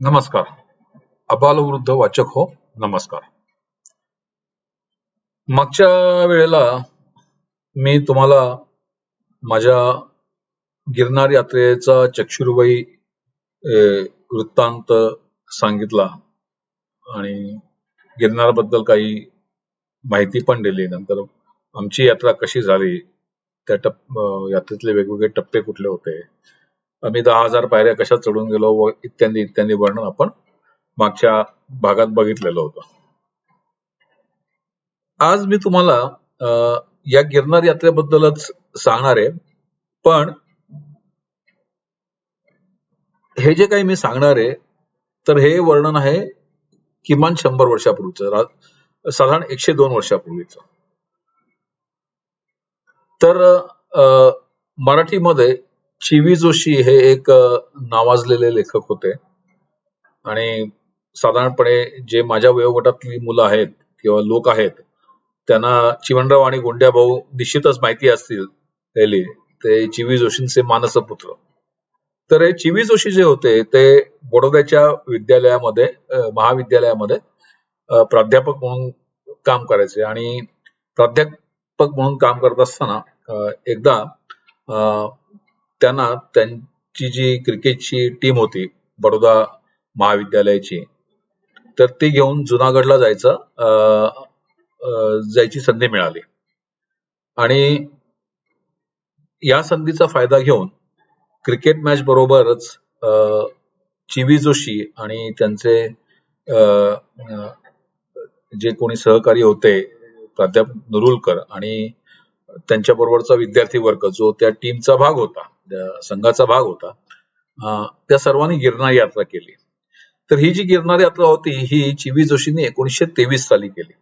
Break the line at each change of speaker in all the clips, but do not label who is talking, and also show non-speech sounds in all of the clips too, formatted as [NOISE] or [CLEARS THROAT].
नमस्कार. अबालवृद्ध वाचक हो नमस्कार. मागच्या वेळेला मी तुम्हाला माझ्या गिरनार यात्रेचा चक्षुरबाई वृत्तांत सांगितला आणि गिरनारबद्दल काही माहिती पण दिली. नंतर आमची यात्रा कशी झाली त्या टप यात्रेतले वेगवेगळे टप्पे कुठले होते आम्ही दहा हजार पायऱ्या कशा चढून गेलो व इत्यादी इत्यादी वर्णन आपण मागच्या भागात बघितलेलं होतं. आज मी तुम्हाला या गिरनार यात्रेबद्दलच सांगणार आहे पण हे जे काही मी सांगणार आहे तर हे वर्णन आहे किमान शंभर वर्षापूर्वीचं साधारण एकशे दोन वर्षापूर्वीचं. तर मराठीमध्ये चिवी जोशी हे एक नावाजलेले लेखक होते. आणि साधारणपणे जे माझ्या वयोगटातली मुलं आहेत किंवा लोक आहेत त्यांना चिवणराव आणि गोंड्या भाऊ निश्चितच माहिती असतील पहिली ते चिवी जोशींचे मानसपुत्र तर हे चिवी जोशी जे होते ते बडोद्याच्या विद्यालयामध्ये महाविद्यालयामध्ये प्राध्यापक म्हणून काम करायचे. आणि प्राध्यापक म्हणून काम करत असताना एकदा त्यांना त्यांची जी क्रिकेटची टीम होती बडोदा महाविद्यालयाची तर ती घेऊन जुनागडला जायचं जायची संधी मिळाली. आणि या संधीचा फायदा घेऊन क्रिकेट मॅच बरोबरच चिवी जोशी आणि त्यांचे अ, जे कोणी सहकारी होते प्राध्यापक नरुलकर आणि त्यांच्या बरोबरचा विद्यार्थी वर्ग जो त्या टीमचा भाग होता संघाचा भाग होता. त्या सर्वांनी गिरनार यात्रा केली. तर ही जी गिरनार यात्रा होती ही चिवी जोशींनी एकोणीसशे तेवीस साली केली.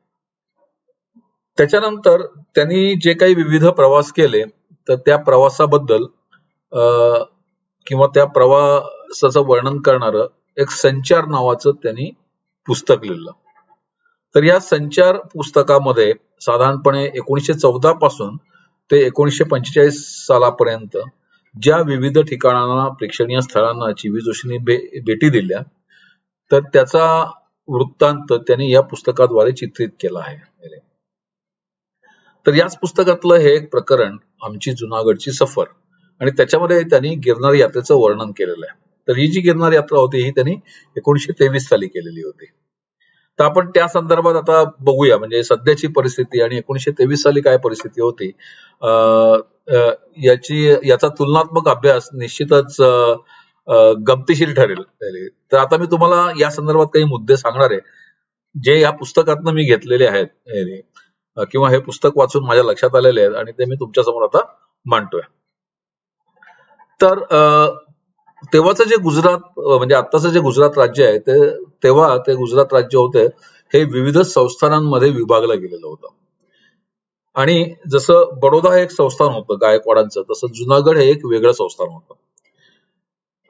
त्याच्यानंतर त्यांनी जे काही विविध प्रवास केले तर त्या प्रवासाबद्दल किंवा त्या प्रवासाचं वर्णन करणारं एक संचार नावाचं त्यांनी पुस्तक लिहिलं. तर या संचार पुस्तकामध्ये साधारणपणे एकोणीसशे चौदा पासून ते एकोणीसशे पंचेचाळीस सालापर्यंत ज्या विविध ठिकाणांना प्रेक्षणीय स्थळांना चिवी जोशींनी भे भेटी दिल्या तर त्याचा वृत्तांत त्यांनी या पुस्तकाद्वारे चित्रित केला आहे. तर याच पुस्तकातलं हे एक प्रकरण आमची जुनागडची सफर आणि त्याच्यामध्ये त्यांनी गिरनार यात्रेचं वर्णन केलेलं आहे. तर ही जी गिरनार यात्रा होती ही त्यांनी एकोणीशे तेवीस साली केलेली होती. तर आपण त्या संदर्भात आता बघूया म्हणजे सध्याची परिस्थिती आणि एकोणीशे तेवीस साली काय परिस्थिती होती अं, अं, याची याचा तुलनात्मक अभ्यास निश्चितच गमतीशीर ठरेल. तर आता मी तुम्हाला या संदर्भात काही मुद्दे सांगणार आहे. जे या पुस्तकातनं मी घेतलेले आहेत किंवा हे पुस्तक वाचून माझ्या लक्षात आलेले आहेत आणि ते मी तुमच्यासमोर आता मांडतोय. तर अं, तेव्हाचं जे गुजरात म्हणजे आत्ताचं जे गुजरात राज्य आहे ते तेव्हा ते गुजरात राज्य होते हे विविध संस्थानांमध्ये विभागलं गेलेलं होतं. आणि जसं बडोदा हे एक संस्थान होतं गायकवाडांचं तसं जुनागड हे एक वेगळं संस्थान होतं.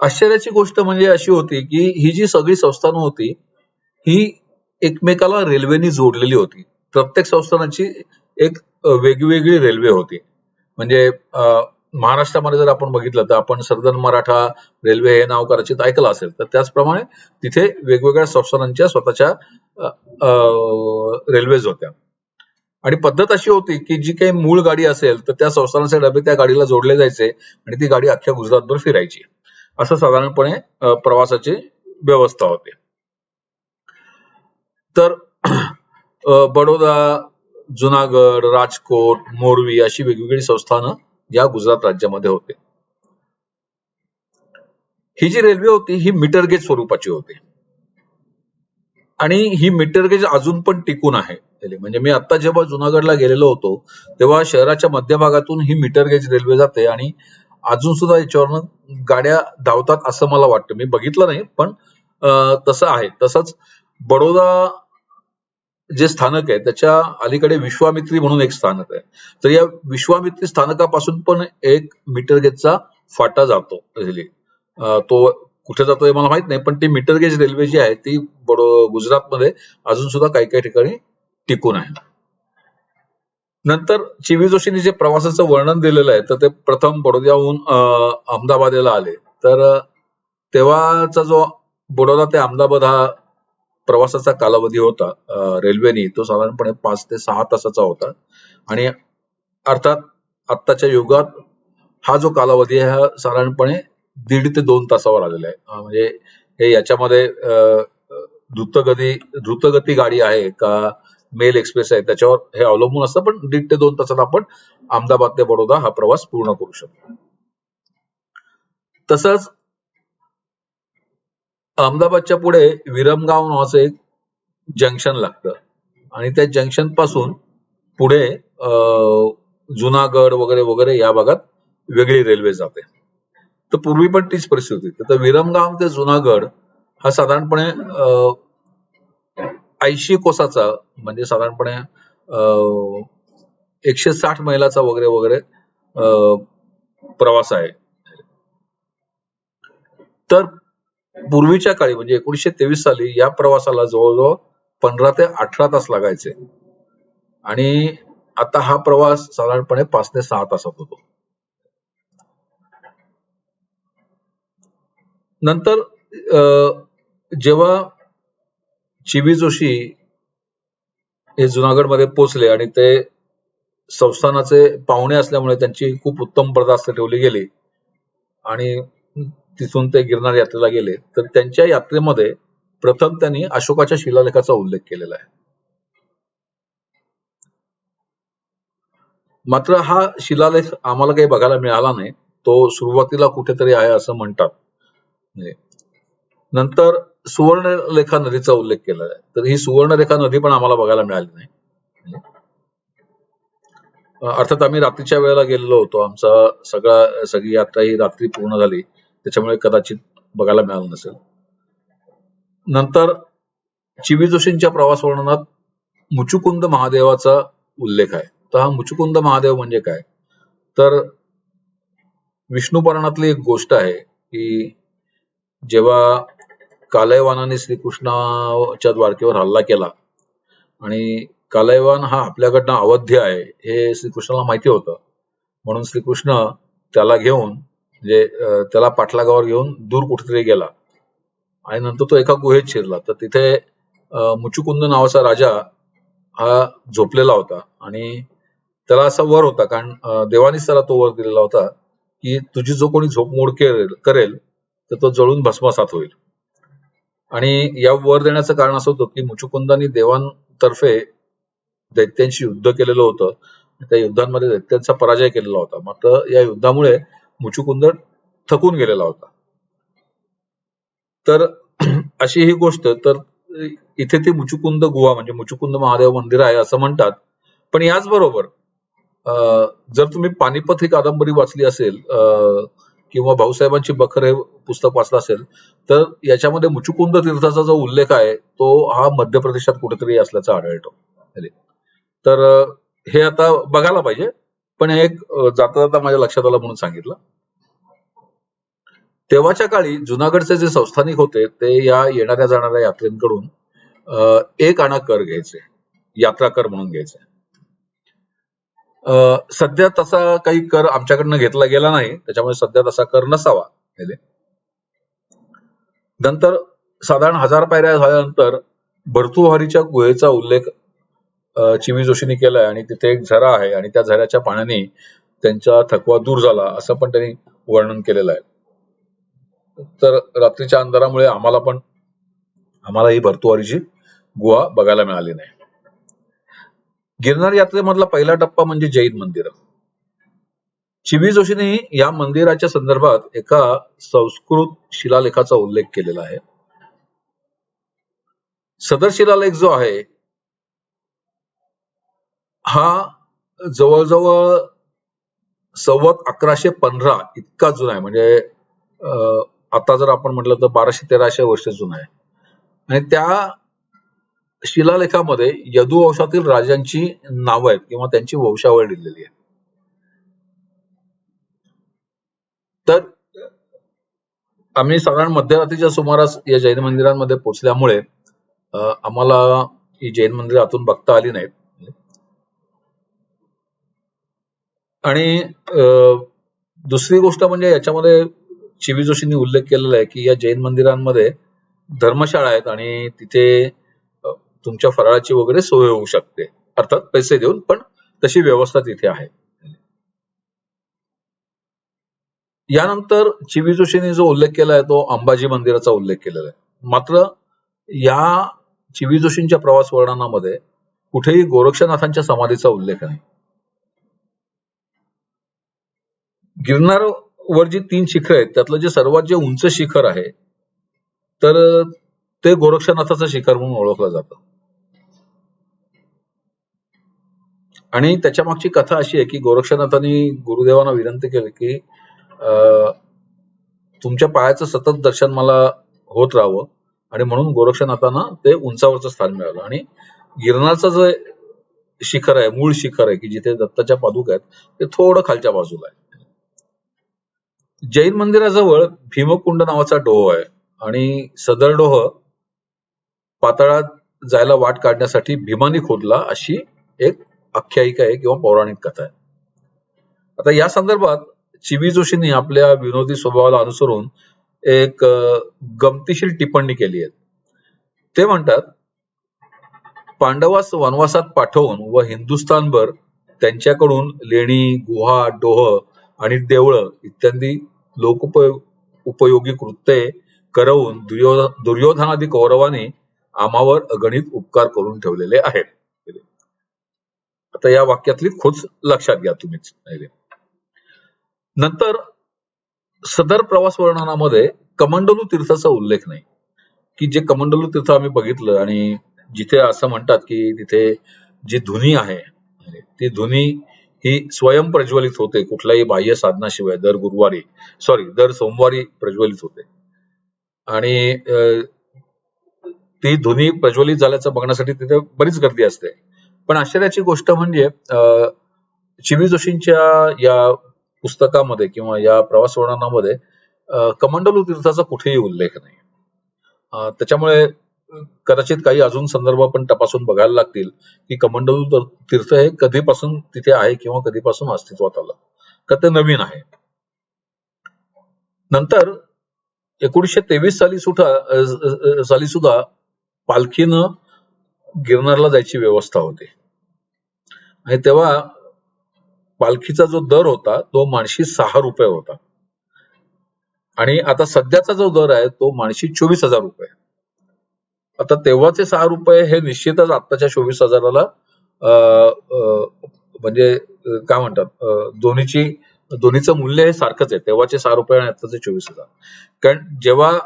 आश्चर्याची गोष्ट म्हणजे अशी होती की ही जी सगळी संस्थानं होती ही एकमेकाला रेल्वेनी जोडलेली होती. प्रत्येक संस्थानाची एक वेगवेगळी रेल्वे होती. म्हणजे महाराष्ट्रामध्ये जर आपण बघितलं तर आपण सर्दन मराठा रेल्वे हे नाव कदाचित ऐकलं असेल तर त्याचप्रमाणे तिथे वेगवेगळ्या संस्थानांच्या स्वतःच्या रेल्वेज होत्या. आणि पद्धत अशी होती की जी काही मूळ गाडी असेल तर त्या संस्थानाचे डबे त्या गाडीला जोडले जायचे आणि ती गाडी अख्ख्या गुजरातभर फिरायची. असं साधारणपणे प्रवासाची व्यवस्था होती. तर बडोदा जुनागड राजकोट मोरवी अशी वेगवेगळी संस्थानं या गुजरात राज्यामध्ये होते. ही जी रेल्वे होती ही मीटर गेज स्वरूपाची होती. आणि ही मीटर गेज अजून पण टिकून आहे. म्हणजे मी आता जेव्हा जुनागडला गेलेलो होतो तेव्हा शहराच्या मध्यभागातून ही मीटर गेज रेल्वे जाते आणि अजून सुद्धा याच्यावरनं गाड्या धावतात असं मला वाटतं. मी बघितलं नाही पण तसं आहे. तसंच बडोदा जे स्थानक आहे त्याच्या अलीकडे विश्वामित्री म्हणून एक स्थानक आहे. तर या विश्वामित्री स्थानकापासून पण एक मीटर गेजचा फाटा जातो रेल्वे. तो कुठे जातो हे मला माहीत नाही पण ती मीटर गेज रेल्वे जी आहे ती बडो गुजरातमध्ये अजून सुद्धा काही काही ठिकाणी टिकून आहे. नंतर चिवी जोशींनी जे प्रवासाचं वर्णन दिलेलं आहे तर ते प्रथम बडोद्याहून अं, अहमदाबादेला आले. तर तेव्हाचा जो बडोदा ते अहमदाबाद हा प्रवासाचा कालावधी होता रेल्वेनी तो साधारणपणे पाच ते सहा तासाचा होता. आणि अर्थात आत्ताच्या युगात हा जो कालावधी आहे हा साधारणपणे दीड ते दोन तासावर आलेला आहे. म्हणजे हे याच्यामध्ये अं, द्रुतगती द्रुतगती गाडी आहे का मेल एक्सप्रेस आहे त्याच्यावर हे अवलंबून असतं पण दीड ते दोन तासात आपण अहमदाबाद ते बडोदा हा प्रवास पूर्ण करू शकतो. तसंच अहमदाबादच्या पुढे विरमगाव नावाचं एक जंक्शन लागतं. आणि त्या जंक्शनपासून पुढे अं, जुनागड वगैरे वगैरे या भागात वेगळी रेल्वे जाते. तर पूर्वी पण तीच परिस्थिती होती. तर विरमगाव ते जुनागड हा साधारणपणे ऐंशी कोसाचा म्हणजे साधारणपणे अं, एकशे साठ मैलाचा वगैरे वगैरे अं, प्रवास आहे. तर पूर्वीच्या काळी म्हणजे एकोणीशे तेवीस साली या प्रवासाला जवळजवळ पंधरा ते अठरा तास लागायचे. आणि आता हा प्रवास साधारणपणे पाच ते सहा तासात होतो. नंतर अं, जेव्हा चिवी जोशी हे जुनागडमध्ये पोचले आणि ते संस्थानाचे पाहुणे असल्यामुळे त्यांची खूप उत्तम बर्दास्त ठेवली गेली. आणि तिथून ते गिरनार यात्रेला गेले. तर त्यांच्या यात्रेमध्ये प्रथम त्यांनी अशोकाच्या शिलालेखाचा उल्लेख केलेला आहे. मात्र हा शिलालेख आम्हाला काही बघायला मिळाला नाही. तो सुरुवातीला कुठेतरी आहे असं म्हणतात. म्हणजे नंतर सुवर्णरेखा नदीचा उल्लेख केलेला आहे. तर ही सुवर्णरेखा नदी पण आम्हाला बघायला मिळाली नाही. अर्थात आम्ही रात्रीच्या वेळेला गेलेलो होतो. आमचा सगळा सगळी यात्रा ही रात्री पूर्ण झाली. त्याच्यामुळे कदाचित बघायला मिळालं नसेल. नंतर चिवी जोशींच्या प्रवास वर्णनात मुचुकुंद महादेवाचा उल्लेख आहे. तर हा मुचुकुंद महादेव म्हणजे काय? तर विष्णू पुराणातली एक गोष्ट आहे की जेव्हा कालयवानाने श्रीकृष्णाच्या द्वारकेवर हल्ला केला. आणि कालयवान हा आपल्याकडनं अवध्य आहे हे श्रीकृष्णाला माहिती होतं. म्हणून श्रीकृष्ण त्याला घेऊन म्हणजे त्याला पाठलागावर घेऊन दूर कुठेतरी गेला. आणि नंतर तो एका गुहेत शिरला. तर तिथे मुचुकुंद नावाचा राजा हा झोपलेला होता. आणि त्याला असा वर होता कारण देवानीच त्याला तो वर दिलेला होता की तुझी जो कोणी झोप मोड करेल करेल तर तो जळून भस्मसात होईल. आणि या वर देण्याचं कारण असं होतं की मुचुकुंदानी देवांतर्फे दैत्यांशी युद्ध केलेलं होतं. त्या युद्धांमध्ये दैत्यांचा पराजय केलेला होता. मात्र या युद्धामुळे मुचुकुंद थकून गेलेला होता. तर [CLEARS THROAT] अशी ही गोष्ट तर इथे ती मुचुकुंद गुहा म्हणजे मुचुकुंद महादेव मंदिर आहे असं म्हणतात. पण याचबरोबर अं, जर तुम्ही पानिपत ही कादंबरी वाचली असेल अं, किंवा भाऊसाहेबांची बखर हे पुस्तक वाचलं असेल तर याच्यामध्ये मुचुकुंद तीर्थाचा जो उल्लेख आहे तो हा मध्य प्रदेशात कुठेतरी असल्याचा आढळतो. तर हे आता बघायला पाहिजे पण हे एक जाता जाता माझ्या लक्षात आलं म्हणून सांगितलं. तेव्हाच्या काळी जुनागडचे जे संस्थानिक होते ते या येणाऱ्या जाणाऱ्या यात्रेंकडून एक आणा कर घ्यायचे यात्रा कर म्हणून घ्यायचे. सध्या तसा काही कर आमच्याकडनं घेतला गेला नाही. त्याच्यामुळे सध्या तसा कर नसावा. नंतर साधारण हजार पायऱ्या झाल्यानंतर भरतुहारीच्या गुहेचा उल्लेख चिमी चिवी जोशींनी केलाय आणि तिथे एक झरा आहे आणि त्या झऱ्याच्या पाण्याने त्यांचा थकवा दूर झाला असं पण त्यांनी वर्णन केलेलं आहे. तर रात्रीच्या अंधारामुळे आम्हाला पण आम्हाला ही भरतुवारीची गुहा बघायला मिळाली नाही. गिरनार यात्रेमधला पहिला टप्पा म्हणजे जैन मंदिर. चिवी जोशीने या मंदिराच्या संदर्भात एका संस्कृत शिलालेखाचा उल्लेख केलेला आहे. सदर शिलालेख जो आहे हा जवळजवळ सव्वत अकराशे पंधरा इतका जुना आहे. म्हणजे अं, आता जर आपण म्हटलं तर बाराशे तेराशे वर्ष जुना आहे. आणि त्या शिलालेखामध्ये यदुवंशातील राजांची नावं आहेत किंवा त्यांची वंशावळ लिहिलेली आहे. तर आम्ही साधारण मध्यरात्रीच्या सुमारास या जैन मंदिरांमध्ये पोचल्यामुळे आम्हाला ही जैन मंदिर आतून बघता आली नाहीत. आणि अं, दुसरी गोष्ट म्हणजे याच्यामध्ये चिवी जोशींनी उल्लेख केलेला आहे की या जैन मंदिरांमध्ये धर्मशाळा आहेत आणि तिथे तुमच्या फराळाची वगैरे सोय होऊ शकते. अर्थात पैसे देऊन पण तशी व्यवस्था तिथे आहे. यानंतर चिवी जोशीने जो उल्लेख केला आहे तो अंबाजी मंदिराचा उल्लेख केलेला आहे. मात्र या चिवी जोशींच्या प्रवास वर्णनामध्ये कुठेही गोरक्षनाथांच्या समाधीचा उल्लेख नाही. गिरनार वर जी तीन शिखर आहेत त्यातलं जे सर्वात जे उंच शिखर आहे तर ते गोरक्षनाथाचं शिखर म्हणून ओळखलं जातं. आणि त्याच्या मागची कथा अशी आहे की गोरक्षनाथांनी गुरुदेवांना विनंती केली की अं, तुमच्या पायाचं सतत दर्शन मला होत राहावं. आणि म्हणून गोरक्षनाथांना ते उंचावरचं स्थान मिळालं. आणि गिरनारचं जे शिखर आहे मूळ शिखर आहे की जिथे दत्ताच्या पादुका आहेत ते थोडं खालच्या बाजूला आहे. जैन मंदिराजवळ भीमकुंड नावाचा डोह आहे. आणि सदर डोह पाताळात जायला वाट काढण्यासाठी भीमानी खोदला अशी एक आख्यायिका आहे किंवा पौराणिक कथा आहे. आता या संदर्भात चिवी जोशींनी आपल्या विनोदी स्वभावाला अनुसरून एक गमतीशील गमतीशीर टिप्पणी केली आहे. ते म्हणतात पांडवास वनवासात पाठवून व हिंदुस्थानभर त्यांच्याकडून लेणी गुहा डोह आणि देवळं इत्यादी लोकोपयोग उपयोगी कृत्ये करवून दुर्यो दुर्योधनादी कौरवाने आम्हावर अगणित उपकार करून ठेवलेले आहेत. आता या वाक्यातली खोच लक्षात घ्या तुम्हीच नंतर सदर प्रवास वर्णनामध्ये कमंडलू तीर्थाचा उल्लेख नाही. की जे कमंडलू तीर्थ आम्ही बघितलं आणि जिथे असं म्हणतात की तिथे जी धुनी आहे ती धुनी ही स्वयं प्रज्वलित होते कुठल्याही बाह्य साधनाशिवाय दर गुरुवारी सॉरी दर सोमवारी प्रज्वलित होते. आणि अं, ती धुनी प्रज्वलित झाल्याचं बघण्यासाठी तिथे बरीच गर्दी असते. पण आश्चर्याची गोष्ट म्हणजे अं, जोशींच्या या पुस्तकामध्ये किंवा या प्रवास वर्णनामध्ये कमंडलू तीर्थाचा कुठेही उल्लेख नाही. त्याच्यामुळे कदाचित काही अजून संदर्भ पण तपासून बघायला लागतील की कमंडलू तीर्थ हे कधीपासून तिथे आहे किंवा कधीपासून अस्तित्वात आलं. का ते नवीन आहे. नंतर एकोणीसशे तेवीस साली सुद्धा साली सुद्धा पालखीनं गिरनारला जायची व्यवस्था होती. आणि तेव्हा पालखीचा जो दर होता तो माणशी सहा रुपये होता. आणि आता सध्याचा जो दर आहे तो माणशी चोवीस हजार रुपये. आता तेव्हाचे सहा रुपये हे निश्चितच आत्ताच्या चोवीस हजाराला अं, अं, म्हणजे काय म्हणतात दोन्हीची दोन्हीचं मूल्य हे सारखंच आहे. तेव्हाचे सहा रुपये आणि आत्ताचे चोवीस हजार. कारण जेव्हा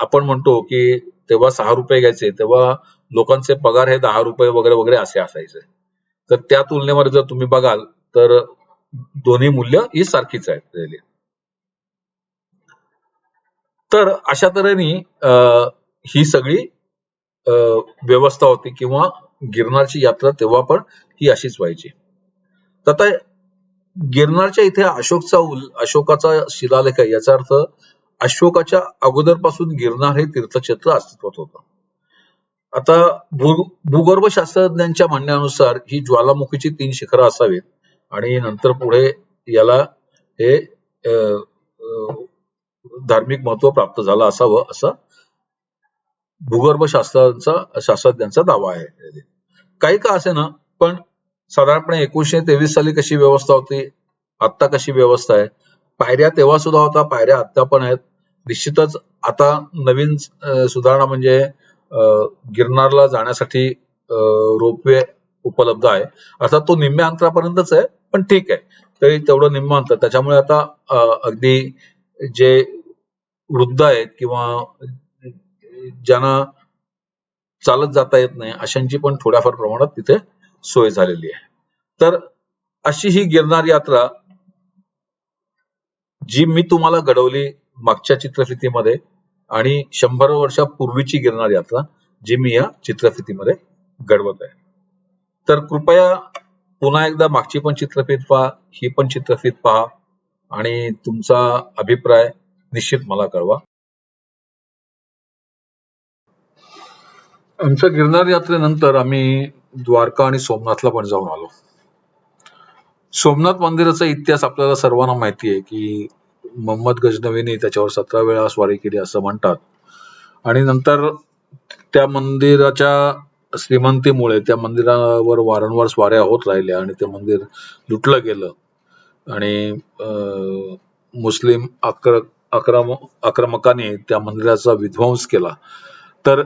आपण म्हणतो की तेव्हा सहा रुपये घ्यायचे तेव्हा लोकांचे पगार हे दहा रुपये वगैरे वगैरे असे असायचे. तर त्या तुलनेमध्ये जर तुम्ही बघाल तर दोन्ही मूल्य ही सारखीच आहेत तर अशा तऱ्हेने अं, ही सगळी अं, व्यवस्था होती किंवा गिरनारची यात्रा तेव्हा पण ही अशीच व्हायची. तर आता गिरनारच्या इथे अशोकचा उल- अशोकाचा शिलालेख आहे. याचा अर्थ अशोकाच्या अगोदरपासून गिरनार हे तीर्थक्षेत्र अस्तित्वात होतं. आता भू म्हणण्यानुसार ही ज्वालामुखीची तीन शिखरं असावीत आणि नंतर पुढे याला हे धार्मिक महत्त्व प्राप्त झालं असावं असा भूगर्भशास्त्रांचा शास्त्रज्ञांचा दावा आहे. काही का असे ना पण साधारणपणे एकोणीशे तेवीस साली कशी व्यवस्था होती? आत्ता कशी व्यवस्था आहे? पायऱ्या तेव्हा सुद्धा होता पायऱ्या आत्ता पण आहेत. निश्चितच आता नवीन सुधारणा म्हणजे गिरनारला जाण्यासाठी रोपवे उपलब्ध आहे. अर्थात तो निम्म्या अंतरापर्यंतच आहे पण ठीक आहे. तरी तेवढं निम्म अंतर. त्याच्यामुळे आता अगदी जे वृद्ध आहेत किंवा ज्यांना चालत जाता येत नाही अशांची पण थोड्याफार प्रमाणात तिथे सोय झालेली आहे. तर अशी ही गिरनार यात्रा जी मी तुम्हाला घडवली मागच्या चित्रफितीमध्ये आणि शंभर वर्षापूर्वीची गिरनार यात्रा जी मी या चित्रफितीमध्ये घडवत आहे. तर कृपया पुन्हा एकदा मागची पण चित्रफित पहा ही पण चित्रफित पहा आणि तुमचा अभिप्राय निश्चित मला कळवा. आमच्या गिरनार यात्रेनंतर आम्ही द्वारका आणि सोमनाथला पण जाऊन आलो. सोमनाथ मंदिराचा इतिहास आपल्याला सर्वांना माहिती आहे की मोहम्मद गजनवीने त्याच्यावर सतरा वेळा स्वारी केली असं म्हणतात. आणि नंतर त्या मंदिराच्या श्रीमंतीमुळे त्या मंदिरावर वारंवार स्वाऱ्या होत राहिल्या आणि ते मंदिर लुटलं गेलं. आणि अं, मुस्लिम आक्र आक्रम आक्रमकांनी त्या मंदिराचा विध्वंस केला. तर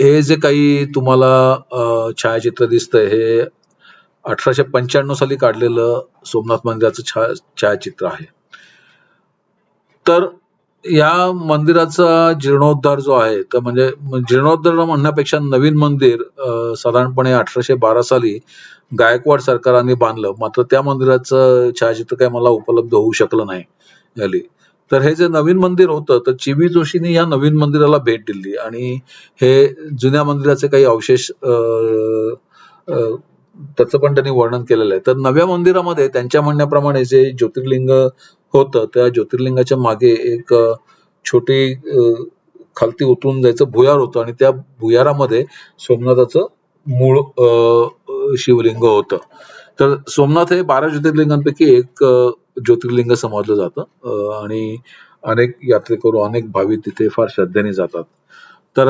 हे जे काही तुम्हाला छायाचित्र दिसतंय हे अठराशे पंच्याण्णव साली काढलेलं सोमनाथ मंदिराचं छाया छायाचित्र आहे. तर या मंदिराचा जीर्णोद्धार जो आहे तर म्हणजे जीर्णोद्धार म्हणण्यापेक्षा नवीन मंदिर साधारणपणे अठराशे बारा साली गायकवाड सरकारांनी बांधलं. मात्र त्या मंदिराचं छायाचित्र काही मला उपलब्ध होऊ शकलं नाही झाली तर हे जे नवीन मंदिर होतं तर चिवी जोशीने या नवीन मंदिराला भेट दिली आणि हे जुन्या मंदिराचे काही अवशेष त्याचं पण त्यांनी वर्णन केलेलं आहे. तर नव्या मंदिरामध्ये त्यांच्या म्हणण्याप्रमाणे जे ज्योतिर्लिंग होतं. त्या ज्योतिर्लिंगाच्या मागे एक छोटी खालती उतरून जायचं भुयार होतं आणि त्या भुयारामध्ये सोमनाथाचं मूळ शिवलिंग होतं. तर सोमनाथ हे बारा ज्योतिर्लिंगांपैकी एक ज्योतिर्लिंग समजलं जातं. आणि अनेक यात्रेकरू अनेक भाविक तिथे फार श्रद्धेने जातात. तर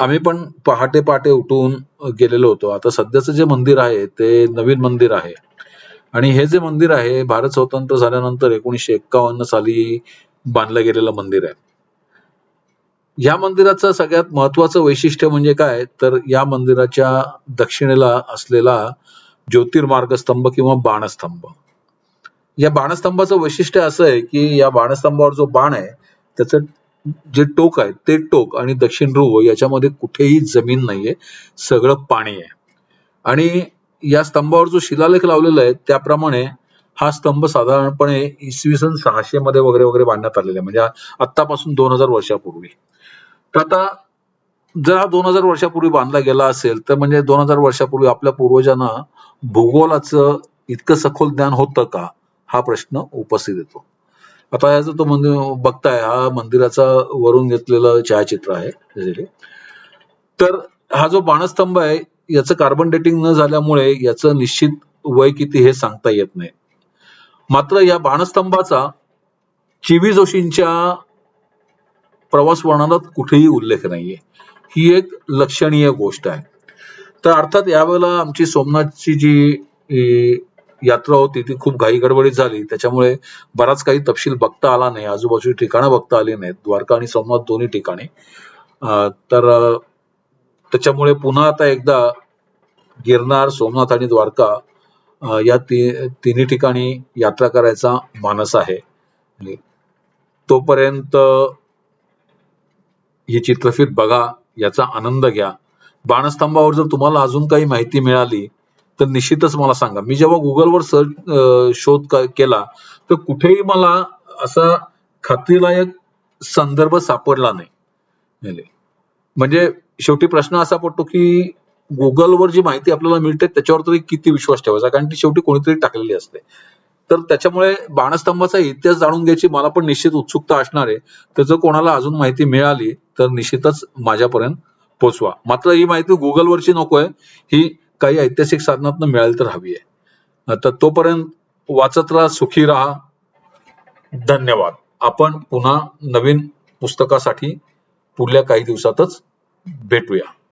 आम्ही पण पहाटे पहाटे उठून गेलेलो होतो. आता सध्याचं जे मंदिर आहे ते नवीन मंदिर आहे. आणि हे जे मंदिर आहे भारत स्वतंत्र झाल्यानंतर एकोणीसशे एक्कावन्न साली बांधलं गेलेलं मंदिर आहे. या मंदिराचं सगळ्यात महत्वाचं वैशिष्ट्य म्हणजे काय? तर या मंदिराच्या दक्षिणेला असलेला ज्योतिर्मार्ग स्तंभ किंवा बाणस्तंभ. या बाणस्तंभाचं वैशिष्ट्य असं आहे की या बाणस्तंभावर जो बाण आहे त्याचं जे टोक आहे ते टोक आणि दक्षिण ध्रुव याच्यामध्ये कुठेही जमीन नाहीये सगळं पाणी आहे. आणि या स्तंभावर जो शिलालेख लावलेला आहे त्याप्रमाणे हा स्तंभ साधारणपणे इसवी सन सहाशे मध्ये वगैरे वगैरे बांधण्यात आलेला आहे. म्हणजे आत्तापासून दोन हजार वर्षापूर्वी. तर आता जर हा दोन हजार वर्षापूर्वी बांधला गेला असेल तर म्हणजे दोन हजार वर्षापूर्वी आपल्या पूर्वजांना भूगोलाचं इतकं सखोल ज्ञान होतं का? हा प्रश्न उपस्थित येतो. आता याचं तो मंदिर बघताय हा मंदिराचा वरून घेतलेलं छायाचित्र आहे. तर हा जो बाणस्तंभ आहे याचं कार्बन डेटिंग न झाल्यामुळे याचं निश्चित वय किती हे सांगता येत नाही. मात्र या बाणस्तंभाचा चिवी जोशींच्या प्रवास वर्णनात कुठेही उल्लेख नाहीये. ही एक लक्षणीय गोष्ट आहे. तर अर्थात यावेळेला आमची सोमनाथची जी यात्रा होती ती खूप घाई गडबडीत झाली. त्याच्यामुळे बराच काही तपशील बघता आला नाही. आजूबाजूची ठिकाणं बघता आली नाहीत. द्वारका आणि सोमनाथ दोन्ही ठिकाणी. तर त्याच्यामुळे पुन्हा आता एकदा गिरनार सोमनाथ आणि द्वारका अं, या ती तिन्ही ठिकाणी यात्रा करायचा मानस आहे. तोपर्यंत ही चित्रफित बघा याचा आनंद घ्या. बाणस्तंभावर जर तुम्हाला अजून काही माहिती मिळाली तर निश्चितच मला सांगा. मी जेव्हा गुगलवर सर्च शोध केला तर कुठेही मला असा खात्रीलायक संदर्भ सापडला नाही. म्हणजे शेवटी प्रश्न असा पडतो की गुगलवर जी माहिती आपल्याला मिळते त्याच्यावर तरी किती विश्वास ठेवायचा? कारण ती शेवटी कोणीतरी टाकलेली असते. तर त्याच्यामुळे बाणस्तंभाचा इतिहास जाणून घ्यायची मला पण निश्चित उत्सुकता असणार आहे. तर जर कोणाला अजून माहिती मिळाली तर निश्चितच माझ्यापर्यंत पोचवा. मात्र ही माहिती गुगलवरची आहे ही काही ऐतिहासिक साधनातून मिळाली तर हवी आहे. तर तोपर्यंत वाचत राहा सुखी राहा. धन्यवाद. आपण पुन्हा नवीन पुस्तकासाठी पुढल्या काही दिवसातच Betway.